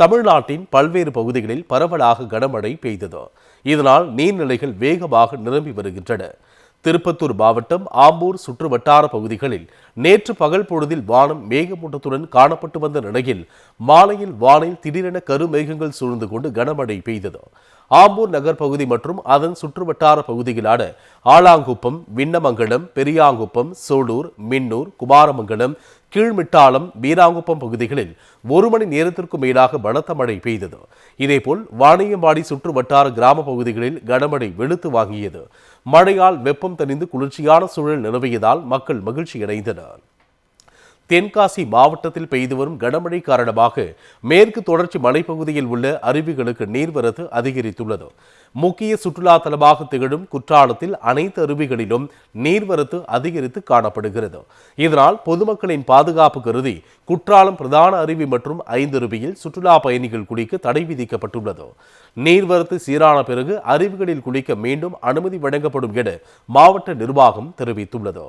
தமிழ்நாட்டின் பல்வேறு பகுதிகளில் பரவலாக கனமழை பெய்தது. இதனால் நீர்நிலைகள் வேகமாக நிரம்பி வருகின்றன. திருப்பத்தூர் மாவட்டம் ஆம்பூர் சுற்று வட்டார பகுதிகளில் நேற்று பகல் பொழுதில் வானம் மேகமூட்டத்துடன் காணப்பட்டு வந்த நிலையில் மாலையில் வானில் திடீரென கருமேகங்கள் சூழ்ந்து கொண்டு கனமழை பெய்தது. ஆம்பூர் நகர் பகுதி மற்றும் அதன் சுற்றுவட்டார பகுதிகளான ஆலாங்குப்பம் விண்ணமங்கலம் பெரியாங்குப்பம் சோலூர் மின்னூர் குமாரமங்கலம் கீழ்மிட்டாளம் வீராங்குப்பம் பகுதிகளில் ஒரு மணி நேரத்திற்கும் மேலாக பலத்த மழை பெய்தது. இதேபோல் வாணியம்பாடி சுற்று வட்டார கிராம பகுதிகளில் கனமழை வெளுத்து வாங்கியது. மழையால் வெப்பம் தணிந்து குளிர்ச்சியான சூழல் நிலவியதால் மக்கள் மகிழ்ச்சியடைந்தனர். தென்காசி மாவட்டத்தில் பெய்து வரும் கனமழை காரணமாக மேற்கு தொடர்ச்சி மலைப்பகுதியில் உள்ள அருவிகளுக்கு நீர்வரத்து அதிகரித்துள்ளது. முக்கிய சுற்றுலா தலமாக திகழும் குற்றாலத்தில் அனைத்து அருவிகளிலும் நீர்வரத்து அதிகரித்து காணப்படுகிறது. இதனால் பொதுமக்களின் பாதுகாப்பு கருதி குற்றாலம் பிரதான அருவி மற்றும் ஐந்து அருவியில் சுற்றுலா பயணிகள் குளிக்க தடை விதிக்கப்பட்டுள்ளது. நீர்வரத்து சீரான பிறகு அருவிகளில் குளிக்க மீண்டும் அனுமதி வழங்கப்படும் என மாவட்ட நிர்வாகம் தெரிவித்துள்ளது.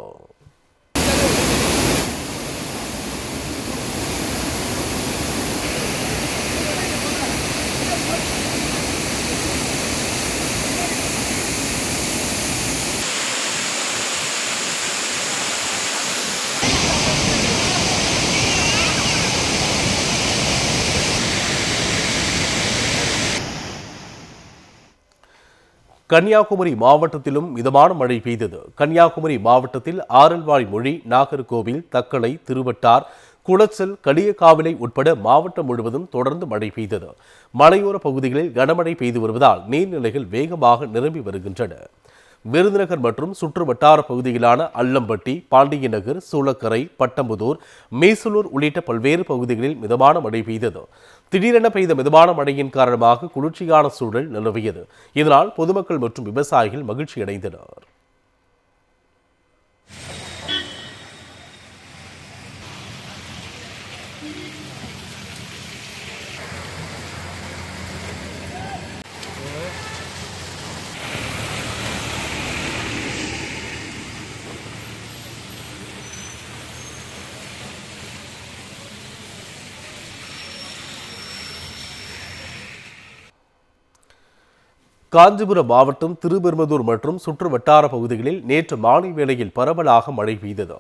கன்னியாகுமரி மாவட்டத்திலும் மிதமான மழை பெய்தது. கன்னியாகுமரி மாவட்டத்தில் ஆரல்வாய் மொழி நாகர்கோவில் தக்கலை திருவட்டார் குளச்சல் களியக்காவிலை உட்பட மாவட்டம் முழுவதும் தொடர்ந்து மழை பெய்தது. மலையோர பகுதிகளில் கனமழை பெய்து வருவதால் நீர்நிலைகள் வேகமாக நிரம்பி வருகின்றன. விருதுநகர் மற்றும் சுற்று வட்டார பகுதிகளான அல்லம்பட்டி பாண்டியநகர் சூளக்கரை பட்டம்புதூர் மீசலூர் உள்ளிட்ட பல்வேறு பகுதிகளில் மிதமான மழை பெய்தது. திடீரென பெய்த மிதமான மழையின் காரணமாக குளிர்ச்சியான சூழல் நிலவியது. இதனால் பொதுமக்கள் மற்றும் விவசாயிகள் மகிழ்ச்சியடைந்தனர். காஞ்சிபுரம் மாவட்டம் திருபெருமதூர் மற்றும் சுற்று வட்டார பகுதிகளில் நேற்று மாலை வேளையில் பரவலாக மழை பெய்தது.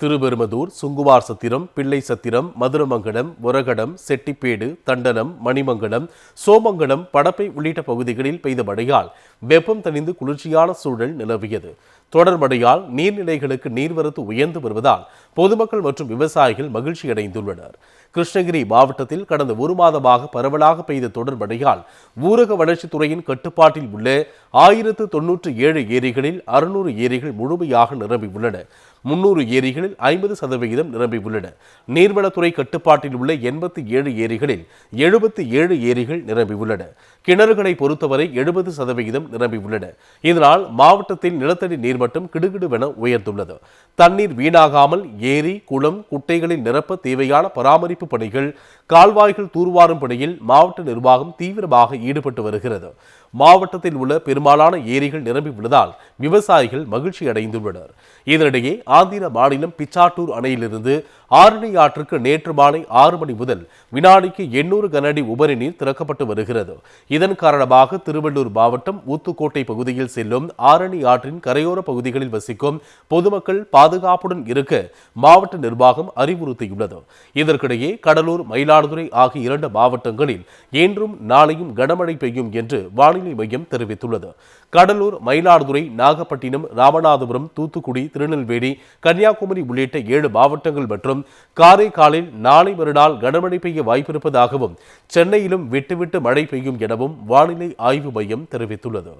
திருபெருமதூர் சுங்குவார் சத்திரம் பிள்ளை சத்திரம் மதுரமங்கலம் உரகடம் செட்டிப்பேடு தண்டனம் மணிமங்கலம் சோமங்கலம் படப்பை உள்ளிட்ட பகுதிகளில் பெய்த மழையால் வெப்பம் தணிந்து குளிர்ச்சியான சூழல் நிலவியது. தொடர் மழையால் நீர்நிலைகளுக்கு நீர்வரத்து உயர்ந்து வருவதால் பொதுமக்கள் மற்றும் விவசாயிகள் மகிழ்ச்சியடைந்துள்ளனர். கிருஷ்ணகிரி மாவட்டத்தில் கடந்த ஒரு மாதமாக பரவலாக பெய்த தொடர் மழையால் ஊரக வளர்ச்சித்துறையின் கட்டுப்பாட்டில் உள்ள ஆயிரத்து தொன்னூற்று ஏழு ஏரிகளில் அறுநூறு ஏரிகள் முழுமையாக நிரம்பியுள்ளன முன்னூறு ஏரிகளில் ஐம்பது சதவிகிதம் நிரம்பியுள்ளன நீர்வளத்துறை கட்டுப்பாட்டில் உள்ள எண்பத்தி ஏழு ஏரிகளில் எழுபத்தி ஏழு ஏரிகள் நிரம்பியுள்ளன கிணறுகளை பொறுத்தவரை எழுபது சதவிகிதம் நிரம்பியுள்ளன இதனால் மாவட்டத்தில் நிலத்தடி நீர்மட்டம் கிடுகிடுவென உயர்ந்துள்ளது. தண்ணீர் வீணாகாமல் ஏரி குளம் குட்டைகளில் நிரப்ப தேவையான பராமரிப்பு பணிகள் கால்வாய்கள் தூர்வாரும் பணியில் மாவட்ட நிர்வாகம் தீவிரமாக ஈடுபட்டு வருகிறது. மாவட்டத்தில் உள்ள பெரும்பாலான ஏரிகள் நிரம்பி விழுதால் விவசாயிகள் மகிழ்ச்சி அடைந்துள்ளனர். இதனிடையே ஆந்திர மாநிலம் பிச்சாட்டூர் அணையிலிருந்து ஆரணி ஆற்றுக்கு நேற்று மாலை ஆறு மணி முதல் வினாடிக்கு எண்ணூறு கனஅடி உபரி நீர் திறக்கப்பட்டு வருகிறது. இதன் காரணமாக திருவள்ளூர் மாவட்டம் ஊத்துக்கோட்டை பகுதியில் செல்லும் ஆரணி ஆற்றின் கரையோர பகுதிகளில் வசிக்கும் பொதுமக்கள் பாதுகாப்புடன் இருக்க மாவட்ட நிர்வாகம் அறிவுறுத்தியுள்ளது. இதற்கிடையே கடலூர் மயிலாடுதுறை ஆகிய இரண்டு மாவட்டங்களில் இன்றும் நாளையும் கனமழை பெய்யும் என்று வானிலை வானிலை மையம் தெரிவித்துள்ளது. கடலூர் மயிலாடுதுறை நாகப்பட்டினம் ராமநாதபுரம் தூத்துக்குடி திருநெல்வேலி கன்னியாகுமரி உள்ளிட்ட ஏழு மாவட்டங்கள் மற்றும் காரைக்காலில் நாளை மறுநாள் கனமழை பெய்ய வாய்ப்பிருப்பதாகவும் சென்னையிலும் விட்டுவிட்டு மழை பெய்யும் எனவும் வானிலை ஆய்வு மையம் தெரிவித்துள்ளது.